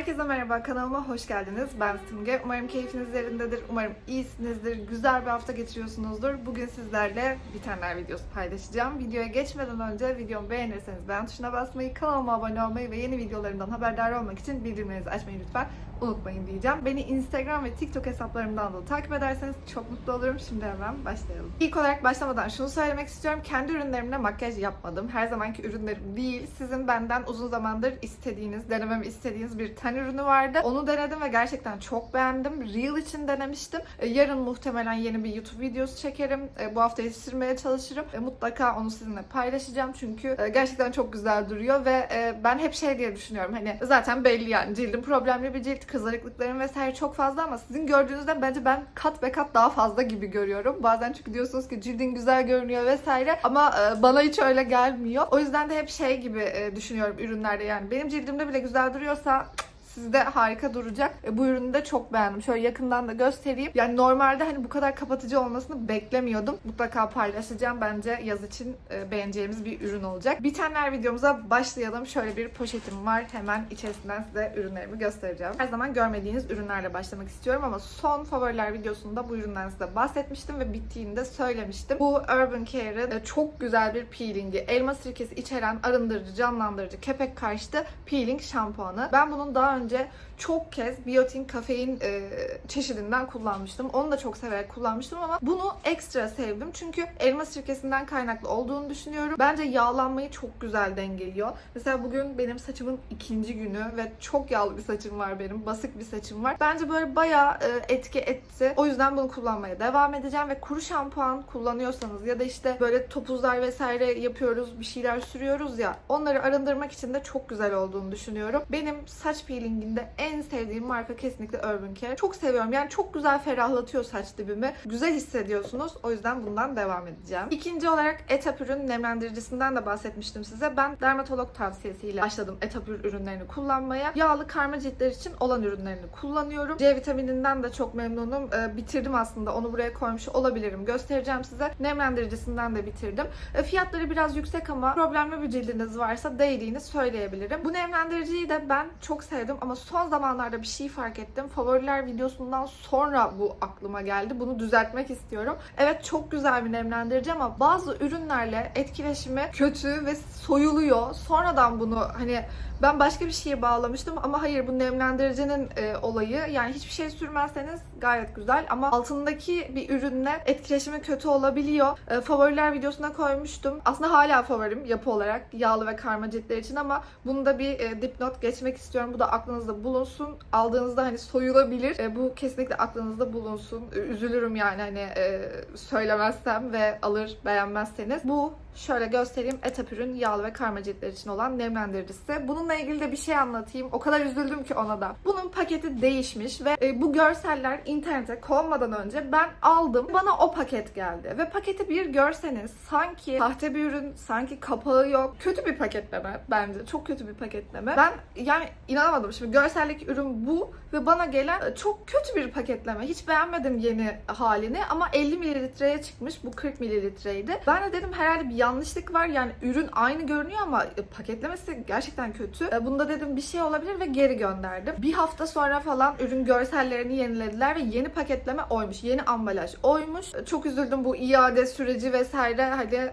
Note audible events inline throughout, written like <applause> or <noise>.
Herkese merhaba, kanalıma hoş geldiniz. Ben Simge. Umarım keyfiniz yerindedir, umarım iyisinizdir, güzel bir hafta geçiriyorsunuzdur. Bugün sizlerle bitenler videosu paylaşacağım. Videoya geçmeden önce videomu beğenirseniz beğen tuşuna basmayı, kanalıma abone olmayı ve yeni videolarımdan haberdar olmak için bildirimlerinizi açmayı lütfen unutmayın diyeceğim. Beni Instagram ve TikTok hesaplarımdan da takip ederseniz çok mutlu olurum. Şimdi hemen başlayalım. İlk olarak başlamadan şunu söylemek istiyorum. Kendi ürünlerimle makyaj yapmadım. Her zamanki ürünlerim değil. Sizin benden uzun zamandır istediğiniz, denememi istediğiniz bir ten ürünü vardı. Onu denedim ve gerçekten çok beğendim. Reel için denemiştim. E, Yarın muhtemelen yeni bir YouTube videosu çekerim. E, Bu hafta yetiştirmeye çalışırım. E, Mutlaka onu sizinle paylaşacağım çünkü gerçekten çok güzel duruyor ve ben hep şey diye düşünüyorum. Hani zaten belli yani cildim problemli bir cilt, kızarıklıklarım vesaire çok fazla ama sizin gördüğünüzden bence ben kat be kat daha fazla gibi görüyorum. Bazen çünkü diyorsunuz ki cildin güzel görünüyor vesaire ama e, bana hiç öyle gelmiyor. O yüzden de hep şey gibi e, düşünüyorum ürünlerde yani benim cildimde bile güzel duruyorsa Sizde harika duracak. E, bu ürünü de çok beğendim. Şöyle yakından da göstereyim. Yani normalde hani bu kadar kapatıcı olmasını beklemiyordum. Mutlaka paylaşacağım. Bence yaz için e, beğeneceğimiz bir ürün olacak. Bitenler videomuza başlayalım. Şöyle bir poşetim var. Hemen içerisinden size ürünlerimi göstereceğim. Her zaman görmediğiniz ürünlerle başlamak istiyorum ama son favoriler videosunda bu üründen size bahsetmiştim ve bittiğini de söylemiştim. Bu Urban Care'ın e, çok güzel bir peelingi. Elma sirkesi içeren arındırıcı, canlandırıcı, kepek karşıtı peeling şampuanı. Ben bunun daha önce 你直 çok kez biotin kafein e, çeşidinden kullanmıştım. Onu da çok severek kullanmıştım ama bunu ekstra sevdim. Çünkü elma sirkesinden kaynaklı olduğunu düşünüyorum. Bence yağlanmayı çok güzel dengeliyor. Mesela bugün benim saçımın ikinci günü ve çok yağlı bir saçım var benim. Basık bir saçım var. Bence böyle bayağı e, etki etti. O yüzden bunu kullanmaya devam edeceğim ve kuru şampuan kullanıyorsanız ya da işte böyle topuzlar vesaire yapıyoruz, bir şeyler sürüyoruz ya onları arındırmak için de çok güzel olduğunu düşünüyorum. Benim saç peelinginde en sevdiğim marka kesinlikle Urban Care. Çok seviyorum. Yani çok güzel ferahlatıyor saç dibimi. Güzel hissediyorsunuz. O yüzden bundan devam edeceğim. İkinci olarak Etapür'ün nemlendiricisinden de bahsetmiştim size. Ben dermatolog tavsiyesiyle başladım Etapür ürünlerini kullanmaya. Yağlı karma ciltler için olan ürünlerini kullanıyorum. C vitamininden de çok memnunum. Ee, bitirdim aslında. Onu buraya koymuş olabilirim. Göstereceğim size. Nemlendiricisinden de bitirdim. Ee, fiyatları biraz yüksek ama problemli bir cildiniz varsa değdiğini söyleyebilirim. Bu nemlendiriciyi de ben çok sevdim ama son zamanlarda bir şey fark ettim. Favoriler videosundan sonra bu aklıma geldi. Bunu düzeltmek istiyorum. Evet çok güzel bir nemlendirici ama bazı ürünlerle etkileşimi kötü ve soyuluyor. Sonradan bunu hani ben başka bir şeye bağlamıştım ama hayır bu nemlendiricinin e, olayı yani hiçbir şey sürmezseniz gayet güzel ama altındaki bir ürünle etkileşimi kötü olabiliyor. E, favoriler videosuna koymuştum. Aslında hala favorim yapı olarak yağlı ve karma ciltler için ama bunu da bir e, dipnot geçmek istiyorum. Bu da aklınızda bulunsun. Aldığınızda hani soyulabilir. E, bu kesinlikle aklınızda bulunsun. Üzülürüm yani hani e, söylemezsem ve alır beğenmezseniz. Bu Şöyle göstereyim. Etapür'ün yağlı ve karma ciltler için olan nemlendiricisi. Bununla ilgili de bir şey anlatayım. O kadar üzüldüm ki ona da. Bunun paketi değişmiş ve e, bu görseller internete konmadan önce ben aldım. Bana o paket geldi. Ve paketi bir görseniz sanki sahte bir ürün, sanki kapağı yok. Kötü bir paketleme bence. Çok kötü bir paketleme. Ben yani inanamadım. Şimdi görseldeki ürün bu ve bana gelen e, çok kötü bir paketleme. Hiç beğenmedim yeni halini ama 50 mililitreye çıkmış. Bu 40 mililitreydi. Ben de dedim herhalde bir yanlışlık var. Yani ürün aynı görünüyor ama e, paketlemesi gerçekten kötü. E, Bunda dedim bir şey olabilir ve geri gönderdim. Bir hafta sonra falan ürün görsellerini yenilediler ve yeni paketleme oymuş. Yeni ambalaj oymuş. E, Çok üzüldüm bu iade süreci vesaire hani e,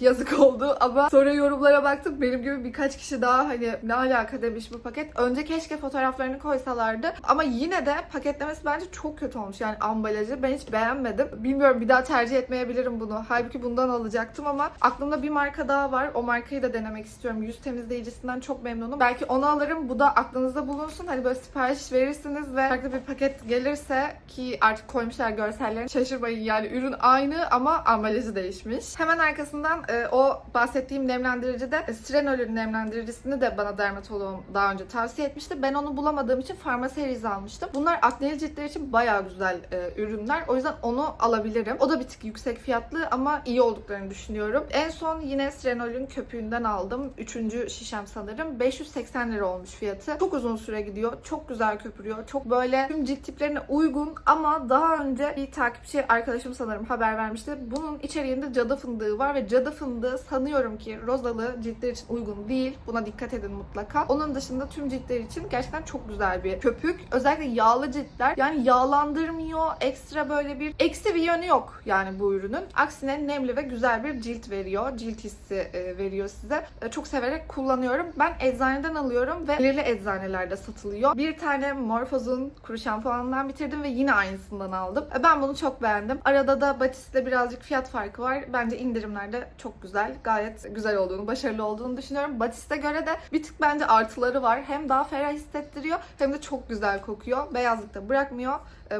yazık <laughs> oldu ama sonra yorumlara baktım. Benim gibi birkaç kişi daha hani ne alaka demiş bu paket. Önce keşke fotoğraflarını koysalardı ama yine de paketlemesi bence çok kötü olmuş. Yani ambalajı ben hiç beğenmedim. Bilmiyorum bir daha tercih etmeyebilirim bunu. Halbuki bundan alacaktım ama aklımda bir marka daha var. O markayı da denemek istiyorum. Yüz temizleyicisinden çok memnunum. Belki onu alırım. Bu da aklınızda bulunsun. Hani böyle sipariş verirsiniz ve farklı bir paket gelirse ki artık koymuşlar görsellerini. Şaşırmayın yani ürün aynı ama ambalajı değişmiş. Hemen arkasından e, o bahsettiğim nemlendirici de e, Strenol'ün nemlendiricisini de bana dermatoloğum daha önce tavsiye etmişti. Ben onu bulamadığım için Pharmaseries almıştım. Bunlar akneli ciltler için bayağı güzel e, ürünler. O yüzden onu alabilirim. O da bir tık yüksek fiyatlı ama iyi olduklarını düşünüyorum. En son yine Sirenol'ün köpüğünden aldım. Üçüncü şişem sanırım. 580 lira olmuş fiyatı. Çok uzun süre gidiyor. Çok güzel köpürüyor. Çok böyle tüm cilt tiplerine uygun ama daha önce bir takipçi arkadaşım sanırım haber vermişti. Bunun içeriğinde cadı fındığı var ve cadı fındığı sanıyorum ki rozalı ciltler için uygun değil. Buna dikkat edin mutlaka. Onun dışında tüm ciltler için gerçekten çok güzel bir köpük. Özellikle yağlı ciltler yani yağlandırmıyor. Ekstra böyle bir eksi bir yönü yok yani bu ürünün. Aksine nemli ve güzel bir cilt veriyor. Cilt hissi e, veriyor size. E, Çok severek kullanıyorum. Ben eczaneden alıyorum ve belirli eczanelerde satılıyor. Bir tane Morphos'un kuru şampuanından bitirdim ve yine aynısından aldım. E, Ben bunu çok beğendim. Arada da Batis'te birazcık fiyat farkı var. Bence indirimlerde çok güzel. Gayet güzel olduğunu, başarılı olduğunu düşünüyorum. Batis'te göre de bir tık bence artıları var. Hem daha ferah hissettiriyor hem de çok güzel kokuyor. Beyazlıkta bırakmıyor.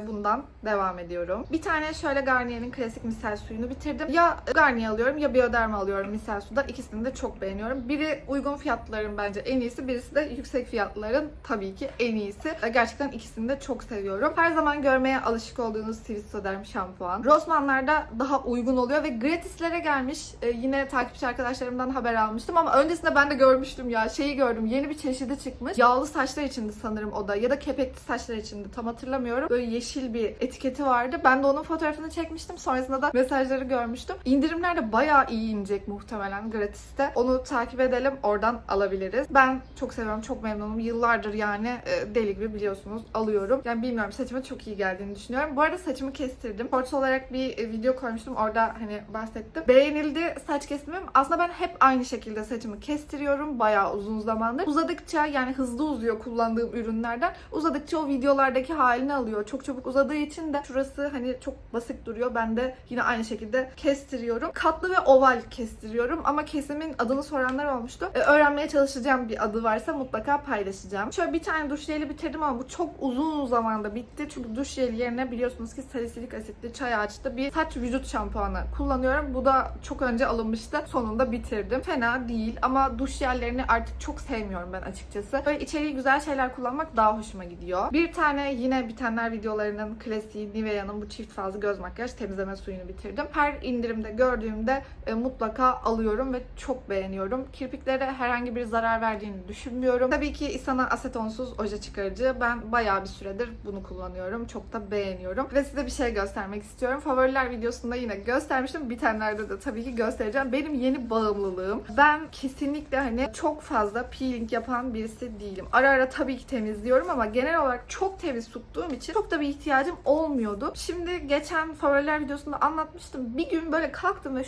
Bundan devam ediyorum. Bir tane şöyle Garnier'in klasik misel suyunu bitirdim. Ya Garnier alıyorum ya Bioderma alıyorum misel suda. İkisini de çok beğeniyorum. Biri uygun fiyatların bence en iyisi. Birisi de yüksek fiyatların tabii ki en iyisi. E, Gerçekten ikisini de çok seviyorum. Her zaman görmeye alışık olduğunuz Swiss şampuan. Rossmann'larda daha uygun oluyor ve gratislere gelmiş. E, Yine takipçi arkadaşlarımdan haber almıştım ama öncesinde ben de görmüştüm ya. Şeyi gördüm. Yeni bir çeşidi çıkmış. Yağlı saçlar içindi sanırım o da ya da kepekli saçlar içindi. Tam hatırlamıyorum. Böyle yeşil bir etiketi vardı. Ben de onun fotoğrafını çekmiştim. Sonrasında da mesajları görmüştüm. İndirimler de bayağı iyi inecek muhtemelen gratiste. Onu takip edelim. Oradan alabiliriz. Ben çok seviyorum. Çok memnunum. Yıllardır yani e, deli gibi biliyorsunuz alıyorum. Yani bilmiyorum saçıma çok iyi geldiğini düşünüyorum. Bu arada saçımı kestirdim. Shorts olarak bir e, video koymuştum. Orada hani bahsettim. Beğenildi saç kesimim. Aslında ben hep aynı şekilde saçımı kestiriyorum. Bayağı uzun zamandır. Uzadıkça yani hızlı uzuyor kullandığım ürünlerden. Uzadıkça o videolardaki halini alıyor. Çok çabuk uzadığı için de şurası hani çok basit duruyor. Ben de yine aynı şekilde kestiriyorum. Katlı ve oval kestiriyorum ama kesimin adını soranlar olmuştu. Ee, öğrenmeye çalışacağım bir adı varsa mutlaka paylaşacağım. Şöyle bir tane duş jeli bitirdim ama bu çok uzun zamanda bitti. Çünkü duş jeli yerine biliyorsunuz ki salisilik asitli çay ağaçlı bir saç vücut şampuanı kullanıyorum. Bu da çok önce alınmıştı. Sonunda bitirdim. Fena değil ama duş jellerini artık çok sevmiyorum ben açıkçası. Böyle içeriği güzel şeyler kullanmak daha hoşuma gidiyor. Bir tane yine bitenler videolarının klasiği Nivea'nın bu çift fazlı göz makyaj temizleme suyunu bitirdim. Her indirimde gördüğümde e, mutlaka alıyorum ve çok beğeniyorum. Kirpiklere herhangi bir zarar verdiğini düşünmüyorum. Tabii ki Isana asetonsuz oje çıkarıcı. Ben bayağı bir süredir bunu kullanıyorum. Çok da beğeniyorum. Ve size bir şey göstermek istiyorum. Favoriler videosunda yine göstermiştim. Bitenlerde de tabii ki göstereceğim. Benim yeni bağımlılığım. Ben kesinlikle hani çok fazla peeling yapan birisi değilim. Ara ara tabii ki temizliyorum ama genel olarak çok temiz tuttuğum için çok da bir ihtiyacım olmuyordu. Şimdi geçen favoriler videosunda anlatmıştım. Bir gün böyle kalktım ve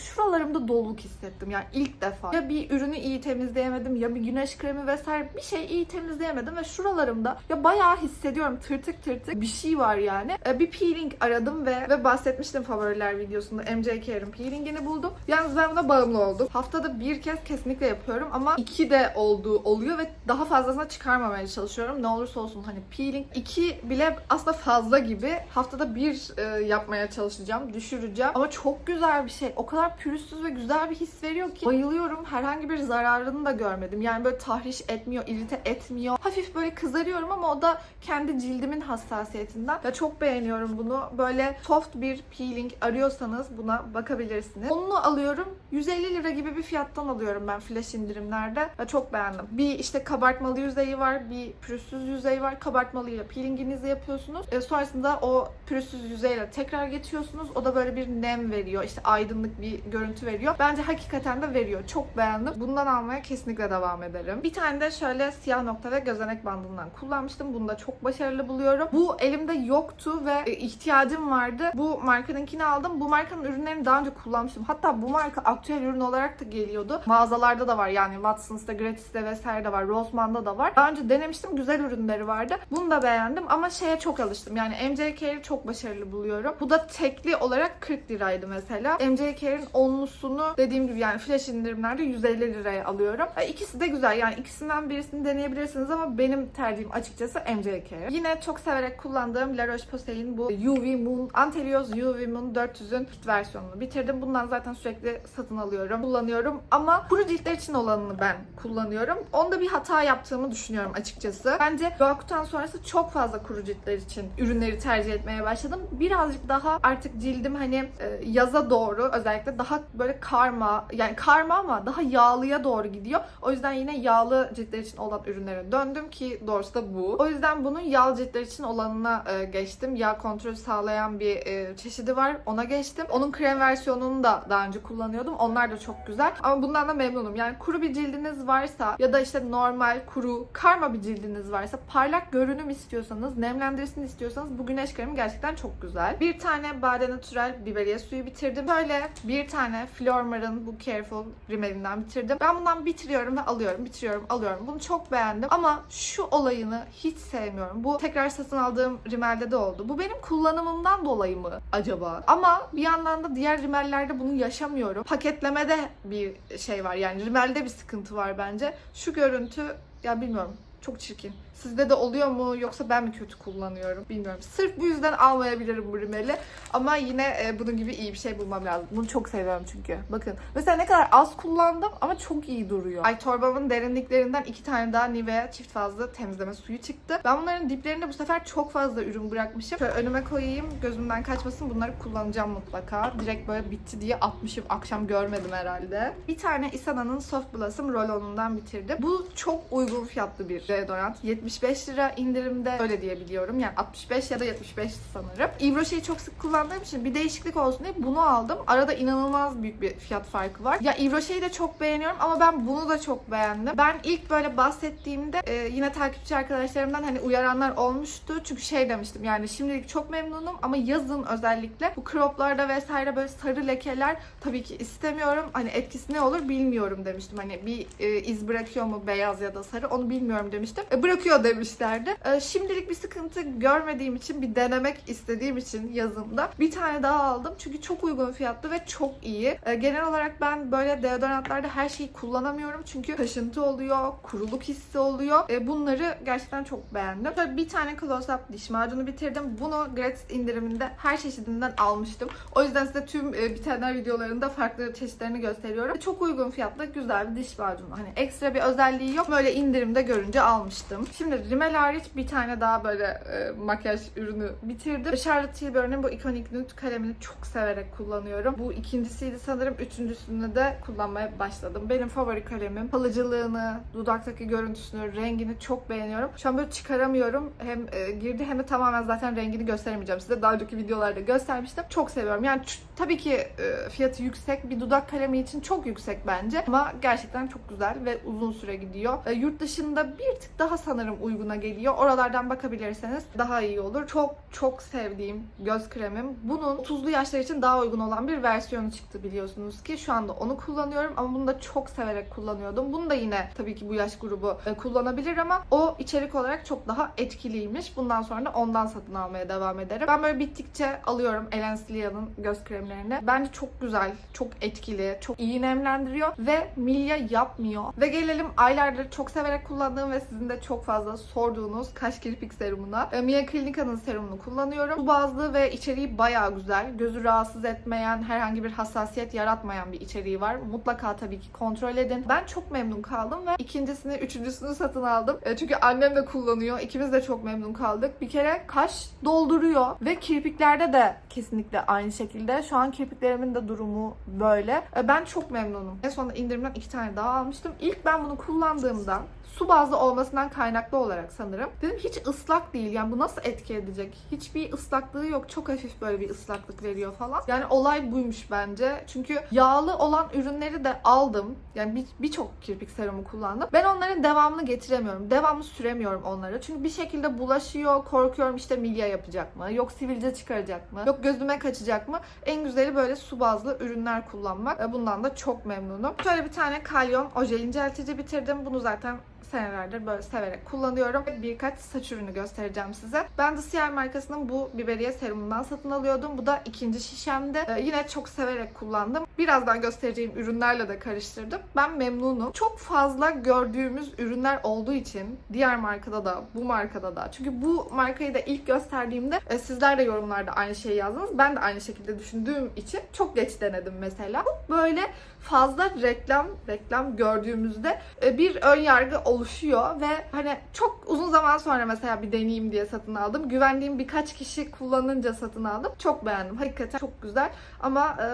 şuralarımda doluluk hissettim. Yani ilk defa. Ya bir ürünü iyi temizleyemedim ya bir güneş kremi vesaire bir şey iyi temizleyemedim ve şuralarımda ya bayağı hissediyorum tırtık tırtık bir şey var yani. E, Bir peeling aradım ve ve bahsetmiştim favoriler videosunda MJ Care'ın peelingini buldum. Yalnız ben buna bağımlı oldum. Haftada bir kez kesinlikle yapıyorum ama iki de olduğu oluyor ve daha fazlasına çıkarmamaya çalışıyorum. Ne olursa olsun hani peeling iki bile aslında fazla gibi. Haftada bir e, yapmaya çalışacağım, düşüreceğim. Ama çok güzel bir şey. O kadar pürüzsüz ve güzel bir his veriyor ki bayılıyorum. Herhangi bir zararını da görmedim. Yani böyle tahriş etmiyor, irite etmiyor. Hafif böyle kızarıyorum ama o da kendi cildimin hassasiyetinden. Ya çok beğeniyorum bunu. Böyle soft bir peeling arıyorsanız buna bakabilirsiniz. Onu alıyorum. 150 lira gibi bir fiyattan alıyorum ben flash indirimlerde. Ve çok beğendim. Bir işte kabartmalı yüzeyi var, bir pürüzsüz yüzeyi var. Kabartmalıyla peelinginizi yapıyorsunuz. E, sonrasında o pürüzsüz yüzeyle tekrar geçiyorsunuz. O da böyle bir nem veriyor. işte aydınlık bir görüntü veriyor. Bence hakikaten de veriyor. Çok beğendim. Bundan almaya kesinlikle devam ederim. Bir tane de şöyle siyah nokta ve gözenek bandından kullanmıştım. Bunu da çok başarılı buluyorum. Bu elimde yoktu ve e, ihtiyacım vardı. Bu markanınkini aldım. Bu markanın ürünlerini daha önce kullanmıştım. Hatta bu marka aktüel ürün olarak da geliyordu. Mağazalarda da var yani Watsons'ta, Gratis'te vesaire de var. Rossmann'da da var. Daha önce denemiştim. Güzel ürünleri vardı. Bunu da beğendim ama şeye çok alıştım. Yani MJ Care'i çok başarılı buluyorum. Bu da tekli olarak 40 liraydı mesela. MJ Care'in onlusunu dediğim gibi yani flash indirimlerde 150 liraya alıyorum. E, İkisi de güzel. Yani ikisinden birisini deneyebilirsiniz ama benim tercihim açıkçası Care. Yine çok severek kullandığım La Roche-Posay'in bu UV Moon, Antelios UV Moon 400'ün kit versiyonunu bitirdim. Bundan zaten sürekli satın alıyorum, kullanıyorum ama kuru ciltler için olanını ben kullanıyorum. Onda bir hata yaptığımı düşünüyorum açıkçası. Bence Roakutan sonrası çok fazla kuru ciltler için ürünleri tercih etmeye başladım. Birazcık daha artık cildim hani e, yaza doğru özellikle daha böyle böyle karma yani karma ama daha yağlıya doğru gidiyor. O yüzden yine yağlı ciltler için olan ürünlere döndüm ki doğrusu da bu. O yüzden bunun yağlı ciltler için olanına e, geçtim. Yağ kontrolü sağlayan bir e, çeşidi var. Ona geçtim. Onun krem versiyonunu da daha önce kullanıyordum. Onlar da çok güzel. Ama bundan da memnunum. Yani kuru bir cildiniz varsa ya da işte normal, kuru, karma bir cildiniz varsa parlak görünüm istiyorsanız, nemlendirsin istiyorsanız bu güneş kremi gerçekten çok güzel. Bir tane Bade Natural biberiye suyu bitirdim. Böyle bir tane Flormar'ın bu Careful rimelinden bitirdim. Ben bundan bitiriyorum ve alıyorum, bitiriyorum, alıyorum. Bunu çok beğendim ama şu olayını hiç sevmiyorum. Bu tekrar satın aldığım rimelde de oldu. Bu benim kullanımımdan dolayı mı acaba? Ama bir yandan da diğer rimellerde bunu yaşamıyorum. Paketlemede bir şey var yani rimelde bir sıkıntı var bence. Şu görüntü ya bilmiyorum çok çirkin. Sizde de oluyor mu yoksa ben mi kötü kullanıyorum bilmiyorum. Sırf bu yüzden almayabilirim bu rimeli. Ama yine e, bunun gibi iyi bir şey bulmam lazım. Bunu çok seviyorum çünkü. Bakın mesela ne kadar az kullandım ama çok iyi duruyor. Ay torbamın derinliklerinden iki tane daha Nivea çift fazla temizleme suyu çıktı. Ben bunların diplerinde bu sefer çok fazla ürün bırakmışım. Şöyle önüme koyayım gözümden kaçmasın bunları kullanacağım mutlaka. Direkt böyle bitti diye atmışım. Akşam görmedim herhalde. Bir tane Isana'nın Soft Blossom Roll-On'undan bitirdim. Bu çok uygun fiyatlı bir deodorant. 75 lira indirimde öyle diye biliyorum. Yani 65 ya da 75 sanırım. Rocher'i çok sık kullandığım için bir değişiklik olsun diye bunu aldım. Arada inanılmaz büyük bir fiyat farkı var. Ya Rocher'i de çok beğeniyorum ama ben bunu da çok beğendim. Ben ilk böyle bahsettiğimde e, yine takipçi arkadaşlarımdan hani uyaranlar olmuştu. Çünkü şey demiştim yani şimdilik çok memnunum ama yazın özellikle bu croplarda vesaire böyle sarı lekeler tabii ki istemiyorum. Hani etkisi ne olur bilmiyorum demiştim. Hani bir e, iz bırakıyor mu beyaz ya da sarı onu bilmiyorum demiştim. E, bırakıyor demişlerdi. E, şimdilik bir sıkıntı görmediğim için bir denemek istediğim için yazında bir tane daha aldım. Çünkü çok uygun fiyatlı ve çok iyi. E, genel olarak ben böyle deodorantlarda her şeyi kullanamıyorum. Çünkü kaşıntı oluyor, kuruluk hissi oluyor. E, bunları gerçekten çok beğendim. Şöyle bir tane Close Up diş macunu bitirdim. Bunu gratis indiriminde her çeşidinden almıştım. O yüzden size tüm e, bitenler videolarında farklı çeşitlerini gösteriyorum. Çok uygun fiyatlı güzel bir diş macunu. Hani ekstra bir özelliği yok. Böyle indirimde görünce almıştım. Şimdi rimel hariç bir tane daha böyle e, makyaj ürünü bitirdim. Charlotte Tilbury'nin bu ikonik nude kalemini çok severek kullanıyorum. Bu ikincisiydi sanırım. Üçüncüsünü de kullanmaya başladım. Benim favori kalemim. Kalıcılığını, dudaktaki görüntüsünü, rengini çok beğeniyorum. Şu an böyle çıkaramıyorum. Hem e, girdi hem de tamamen zaten rengini gösteremeyeceğim. Size daha önceki videolarda göstermiştim. Çok seviyorum. Yani tabii ki e, fiyatı yüksek. Bir dudak kalemi için çok yüksek bence. Ama gerçekten çok güzel ve uzun süre gidiyor. E, yurt dışında bir tık daha sanırım uyguna geliyor. Oralardan bakabilirseniz daha iyi olur. Çok çok sevdiğim göz kremim. Bunun 30'lu yaşlar için daha uygun olan bir versiyonu çıktı biliyorsunuz ki. Şu anda onu kullanıyorum ama bunu da çok severek kullanıyordum. Bunu da yine tabii ki bu yaş grubu e, kullanabilir ama o içerik olarak çok daha etkiliymiş. Bundan sonra da ondan satın almaya devam ederim. Ben böyle bittikçe alıyorum Elensilya'nın göz kremlerini. Bence çok güzel, çok etkili, çok iyi nemlendiriyor ve milya yapmıyor. Ve gelelim aylardır çok severek kullandığım ve sizin de çok fazla sorduğunuz kaş kirpik serumuna. E, Mia Clinica'nın serumunu kullanıyorum. Bu bazlı ve içeriği bayağı güzel. Gözü rahatsız etmeyen, herhangi bir hassasiyet yaratmayan bir içeriği var. Mutlaka tabii ki kontrol edin. Ben çok memnun kaldım ve ikincisini, üçüncüsünü satın aldım. E, çünkü annem de kullanıyor. İkimiz de çok memnun kaldık. Bir kere kaş dolduruyor ve kirpiklerde de kesinlikle aynı şekilde. Şu an kirpiklerimin de durumu böyle. E, ben çok memnunum. En sonunda indirimden iki tane daha almıştım. İlk ben bunu kullandığımda su bazlı olmasından kaynaklı olarak sanırım. Dedim hiç ıslak değil. Yani bu nasıl etki edecek? Hiçbir ıslaklığı yok. Çok hafif böyle bir ıslaklık veriyor falan. Yani olay buymuş bence. Çünkü yağlı olan ürünleri de aldım. Yani bir- birçok kirpik serumu kullandım. Ben onların devamını getiremiyorum. Devamlı süremiyorum onları. Çünkü bir şekilde bulaşıyor. Korkuyorum işte milya yapacak mı? Yok sivilce çıkaracak mı? Yok gözüme kaçacak mı? En güzeli böyle su bazlı ürünler kullanmak. E, Bundan da çok memnunum. Şöyle bir tane kalyon oje inceltici bitirdim. Bunu zaten senelerdir böyle severek kullanıyorum. Birkaç saç ürünü göstereceğim size. Ben de Ciel markasının bu biberiye serumundan satın alıyordum. Bu da ikinci şişemde. Ee, yine çok severek kullandım. Birazdan göstereceğim ürünlerle de karıştırdım. Ben memnunum. Çok fazla gördüğümüz ürünler olduğu için diğer markada da bu markada da. Çünkü bu markayı da ilk gösterdiğimde e, sizler de yorumlarda aynı şeyi yazdınız. Ben de aynı şekilde düşündüğüm için çok geç denedim mesela. Böyle fazla reklam reklam gördüğümüzde e, bir ön yargı oluyor oluşuyor ve hani çok uzun zaman sonra mesela bir deneyeyim diye satın aldım. Güvendiğim birkaç kişi kullanınca satın aldım. Çok beğendim. Hakikaten çok güzel. Ama e,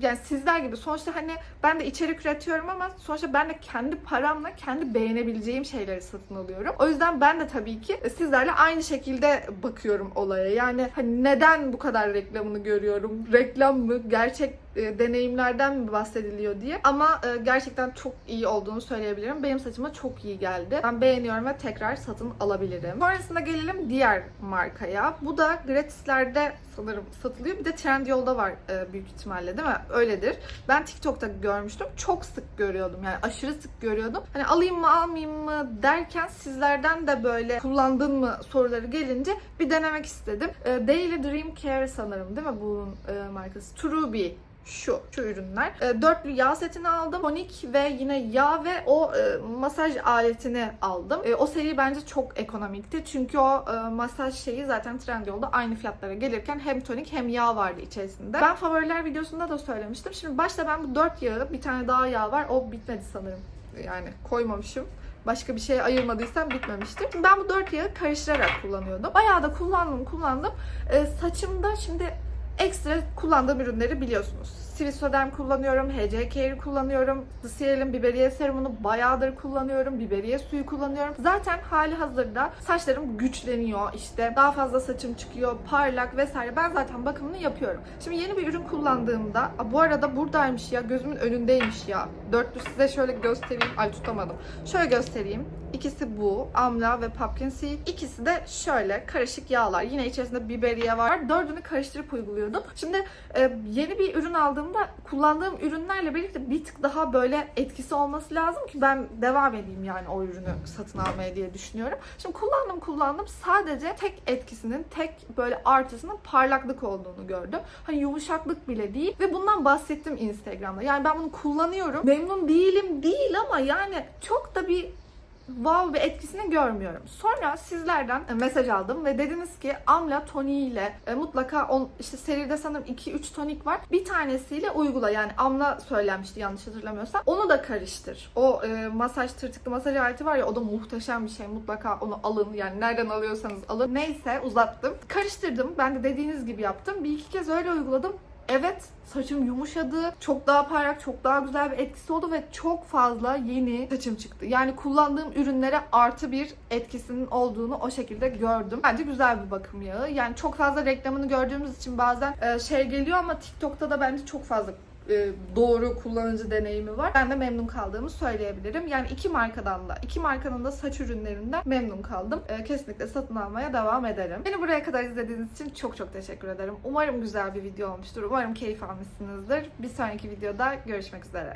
yani sizler gibi sonuçta hani ben de içerik üretiyorum ama sonuçta ben de kendi paramla kendi beğenebileceğim şeyleri satın alıyorum. O yüzden ben de tabii ki sizlerle aynı şekilde bakıyorum olaya. Yani hani neden bu kadar reklamını görüyorum? Reklam mı? Gerçek e, deneyimlerden mi bahsediliyor diye. Ama e, gerçekten çok iyi olduğunu söyleyebilirim. Benim saçıma çok iyi geldi. Ben beğeniyorum ve tekrar satın alabilirim. Sonrasında gelelim diğer markaya. Bu da gratislerde sanırım satılıyor. Bir de Trendyol'da var e, büyük ihtimalle değil mi? Öyledir. Ben TikTok'ta görmüştüm. Çok sık görüyordum. Yani aşırı sık görüyordum. Hani alayım mı almayayım mı derken sizlerden de böyle kullandın mı soruları gelince bir denemek istedim. E, Daily Dream Care sanırım değil mi bunun e, markası? Truby şu, şu ürünler. E, dörtlü yağ setini aldım. Tonik ve yine yağ ve o e, masaj aletini aldım. E, o seri bence çok ekonomikti. Çünkü o e, masaj şeyi zaten Trendyol'da aynı fiyatlara gelirken hem tonik hem yağ vardı içerisinde. Ben favoriler videosunda da söylemiştim. Şimdi başta ben bu dört yağı, bir tane daha yağ var. O bitmedi sanırım. Yani koymamışım başka bir şeye ayırmadıysam bitmemiştir. Ben bu dört yağı karıştırarak kullanıyordum. Bayağı da kullandım kullandım. E, saçımda şimdi ekstra kullandığım ürünleri biliyorsunuz. Silisoderm kullanıyorum, HC Care kullanıyorum, The biberiye serumunu bayağıdır kullanıyorum, biberiye suyu kullanıyorum. Zaten hali hazırda saçlarım güçleniyor, işte daha fazla saçım çıkıyor, parlak vesaire. Ben zaten bakımını yapıyorum. Şimdi yeni bir ürün kullandığımda, bu arada buradaymış ya, gözümün önündeymiş ya. Dörtlü size şöyle göstereyim, ay tutamadım. Şöyle göstereyim. İkisi bu, amla ve pumpkin seed. İkisi de şöyle karışık yağlar. Yine içerisinde biberiye var. Dördünü karıştırıp uyguluyordum. Şimdi e, yeni bir ürün aldığımda kullandığım ürünlerle birlikte bir tık daha böyle etkisi olması lazım ki ben devam edeyim yani o ürünü satın almaya diye düşünüyorum. Şimdi kullandım kullandım sadece tek etkisinin tek böyle artısının parlaklık olduğunu gördüm. Hani yumuşaklık bile değil ve bundan bahsettim Instagram'da. Yani ben bunu kullanıyorum. Memnun değilim değil ama yani çok da bir wow bir etkisini görmüyorum. Sonra sizlerden e, mesaj aldım ve dediniz ki Amla toniğiyle e, mutlaka on, işte seride sanırım 2-3 tonik var. Bir tanesiyle uygula. Yani Amla söylenmişti yanlış hatırlamıyorsam. Onu da karıştır. O e, masaj tırtıklı masaj aleti var ya o da muhteşem bir şey. Mutlaka onu alın. Yani nereden alıyorsanız alın. Neyse uzattım. Karıştırdım. Ben de dediğiniz gibi yaptım. Bir iki kez öyle uyguladım. Evet saçım yumuşadı. Çok daha parlak, çok daha güzel bir etkisi oldu ve çok fazla yeni saçım çıktı. Yani kullandığım ürünlere artı bir etkisinin olduğunu o şekilde gördüm. Bence güzel bir bakım yağı. Yani çok fazla reklamını gördüğümüz için bazen e, şey geliyor ama TikTok'ta da bence çok fazla doğru kullanıcı deneyimi var. Ben de memnun kaldığımı söyleyebilirim. Yani iki markadan da, iki markanın da saç ürünlerinden memnun kaldım. E, kesinlikle satın almaya devam ederim. Beni buraya kadar izlediğiniz için çok çok teşekkür ederim. Umarım güzel bir video olmuştur. Umarım keyif almışsınızdır. Bir sonraki videoda görüşmek üzere.